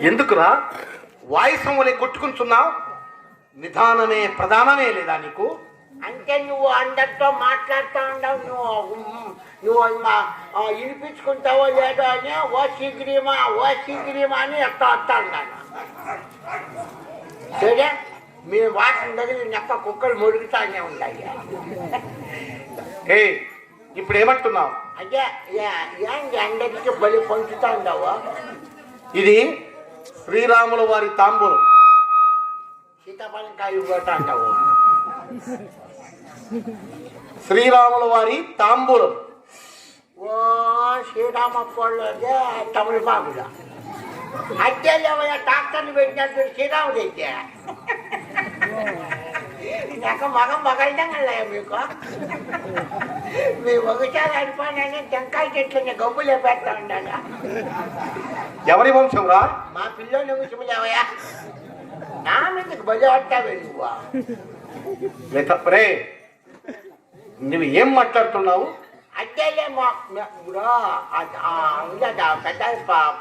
ఎందుకురా? వాయుసం వలె కొట్టుకుంటున్నావు నిదానమే ప్రధానమే లేదా నీకు? అంటే నువ్వు అందరితో మాట్లాడుతూ ఉండవు. నువ్వు నువ్వు వినిపించుకుంటావో లేదో అని ఓ శీఘ్రమా ఓ శీఘ్రమా అని ఎత్తా వస్తా ఉన్నాను సరే? మీ వాసన తగిలి నెక్క కుక్కలు మురుగుతానే ఉన్నాయి. ఏ ఇప్పుడు ఏమంటున్నావు? అదే ఏ- ఏంటి అందరికీ బలి పంచుతా ఉండవు ఇది శ్రీరాముల వారి తాంబూలం. శ్రీరాముల వారి తాంబూలం. ఓ శ్రీరామ అదే తమిళబాబులా అట్టే లేవయ్యా డాక్టర్ని పెట్టినట్టు శ్రీరాముడు అయితే. నాకు మగం మగైందంగా మీకు. మీ ఒకసారి అడిపోయినా టెంకాయ చెట్లు గబ్బులే పెడతా ఉండాలా ఎవరి వంశం రా మా పిల్లలు విషయం లేవయ్యా నా మీదకి బలి పట్టావే నువ్వు. రే నువ్వు ఏం మాట్లాడుతున్నావు? అట్టేలే మా పెద్ద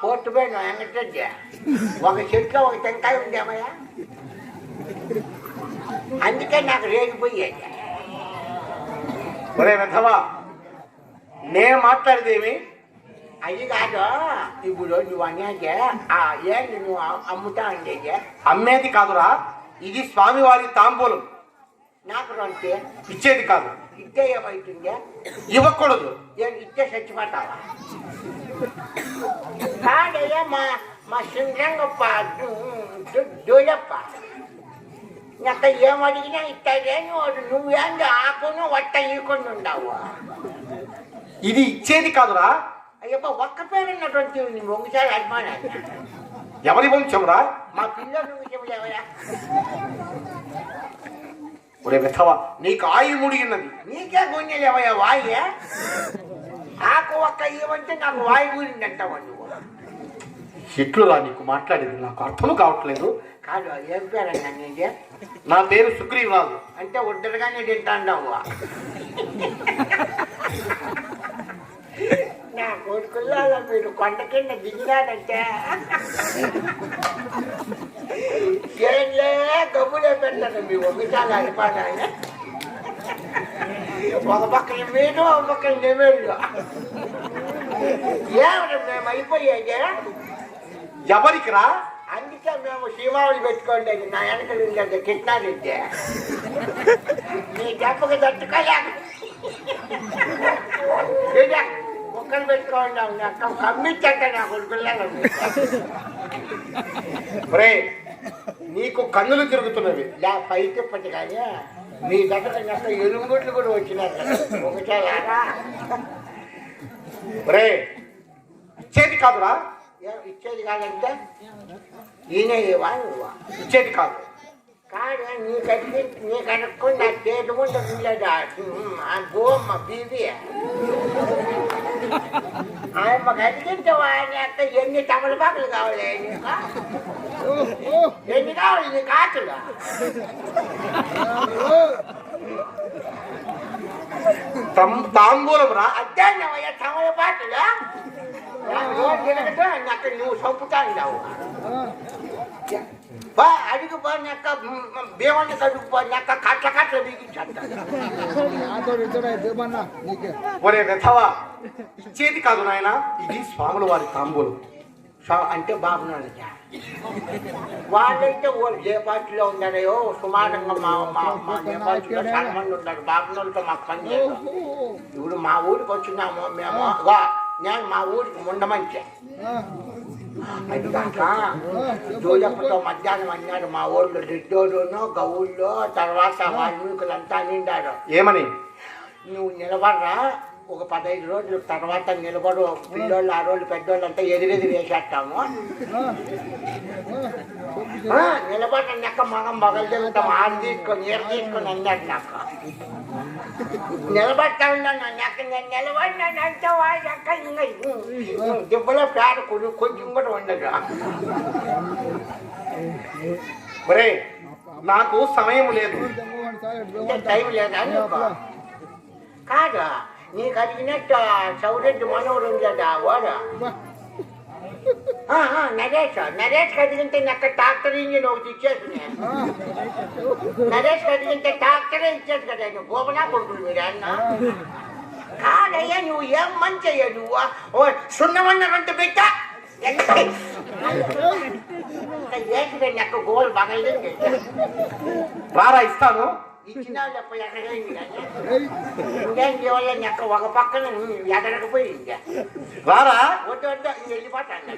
పోర్టు పోయిన వెంకటరెడ్డి. ఒక చెట్లో ఒక టెంకాయ ఉందేమయ్యా? అందుకే నాకు రేగిపోయేది. ఒరే వెధవా నేను మాట్లాడేదేమి అది కాదు ఇప్పుడు నువ్వు అనేది ఆ ఏంటి నువ్వు అమ్ముతా ఉండేది అమ్మేది కాదురా ఇది స్వామివారి తాంబూలం. నాకు రంటే. ఇచ్చేది కాదు. ఇట్టే ఏమవుతుంది ఇవ్వకూడదు. నేను ఇట్టే చచ్చిపోతావా? కాదయ్యా మా మా సింగప్ప దూలప్ప నాకు ఏమడిగినా ఇట్టదే నువ్వు నువ్వేంది ఆకును వట్ట ఈకొని ఉండవు. ఇది ఇచ్చేది కాదురా. అయ్యప్ప ఒక్క పేరు ఉన్నటువంటి నువ్వు ఒకసారి అభిమానాన్ని. ఎవరి వంశం రా మా పిల్లలు లేవయా ఒరే వెధవా నీకు ఆయుల్ ముడిగినది. నీకే గుండె లేవయ్యా వాయే? ఆకు ఒక్క ఇవ్వంటే నాకు వాయి గురించి అంటావు నువ్వు? ఎట్లురా నీకు మాట్లాడేది? నాకు అర్థం కావట్లేదు. కాదు ఏం నీదే? నా పేరు సుగ్రీవరాజు అంటే ఒడ్డరుగానే తింటాండవు. నా కొడుకుల్లో మీరు కొండ కింద దిగినాడంటే ఏంలే గమ్ములే పెట్టాను మీ ఒకసారి అనిపాడాలి ఒక పక్కన మీరు ఒక పక్కన నెమేళ్ళు. ఏమిటి మేము అయిపోయేది ఎవరికి రా? అందుకే మేము సీమావులు పెట్టుకోండి నా వెనకలు ఉండేది కిట్నారెడ్డి నీ దెబ్బకి తట్టుకోలేక కుక్కలు పెట్టుకోండి అక్క కమ్మిచ్చంట నా కొడుకుల్లాగా ఒరే నీకు కన్నులు తిరుగుతున్నవి. లే పైకి ఇప్పటి కానీ మీ దగ్గర నాకు ఎలుగుగుట్లు కూడా వచ్చినారు కదా రారా? ఒరే ఇచ్చేది కాదురా. ఏం ఇచ్చేది కాదంటే ఈయన ఇవా నువ్వా ఇచ్చేది కాదు కాదు నీ కట్టి నీ కనుక్కొని నా చేతి ముందు ఉండేదా ఆ గోమ్మ బీబీ ఆయమ్మ కదిలించవా అని అక్క ఎన్ని తమలపాకులు కావాలి నీకు ఎన్ని కావాలి నీ కాకులు తం- తాంబూలం రా అద్దాన్నవయ్య తమలపాకులు అక్కడ నువ్వు చంపుతా ఉన్నావు బా అడిగి పోయినాక భీమని కడుగు పోయినాక కట్ల కట్ల బిగించంటాడు ఒరే వెధవా ఇచ్చేది కాదు నాయన ఇది స్వాముల వారి తాంబూలం. అంటే బాగున్నాడు వాళ్ళైతే వాళ్ళు ఏ పార్టీలో ఉన్నారో సుమారంగా మా మా మా ఏ పార్టీలో చాలా మంది ఉన్నారు. బాగున్నోళ్ళతో మాకు పని చేయదు ఇప్పుడు మా ఊరికి వచ్చినాము మేము నేను మా ఊరికి ముండమంచి అది కాక జోజప్పతో మధ్యాహ్నం అన్నాడు మా ఊళ్ళో రెడ్డోడును గౌళ్ళు తర్వాత వాల్మీకులంతా నిండారు ఏమని నువ్వు నిలబడరా ఒక పదహైదు రోజుల తర్వాత నిలబడు పిల్లోళ్ళు ఆ రోజులు పెద్దోళ్ళు అంతా ఎదురెదురు వేసేస్తాము ఆ, నిలబడ్డ నెక్క మగం మగలు తిరుగుతాం ఆరు తీసుకొని ఏరు తీసుకొని అన్నాడు నాకు నిలబడతా ఉన్నాను నెక్క నేను నిలబడినాను అంటే వాడి అక్క ఇంకా దిబ్బలో పేడ కొడు కొంచెం కూడా ఉండదు ఒరే నాకు సమయం లేదు అంటే టైం లేదా నీకు కాదు నీకు అడిగినట్టు చౌరెడ్డి మనవడు ఉండదా వాడు ఆ, ఆ, నరేష్ నరేష్ కదిలింటే నాకు ట్రాక్టర్ ఇంజిన్ ఒకటి ఇచ్చేసి నరేష్ కదిలింటే ట్రాక్టరే ఇచ్చేసి కదా నువ్వు గోపనా కొడుకులు మీరు అన్న? కాదయ్యా నువ్వు ఏం మంచి అయ్యా నువ్వు? ఓ సున్నమన్న రెండు పెట్టా. ఏంటి నెక్క గోల్ పగలలేదు రారా ఇస్తాను. ఇచ్చిన చెప్ప ఎక్కడైంది చేయాలి? నెక్క ఒక పక్కన ఎదరకపోయింది రారా వద్దు వద్దు వెళ్ళిపోతాను.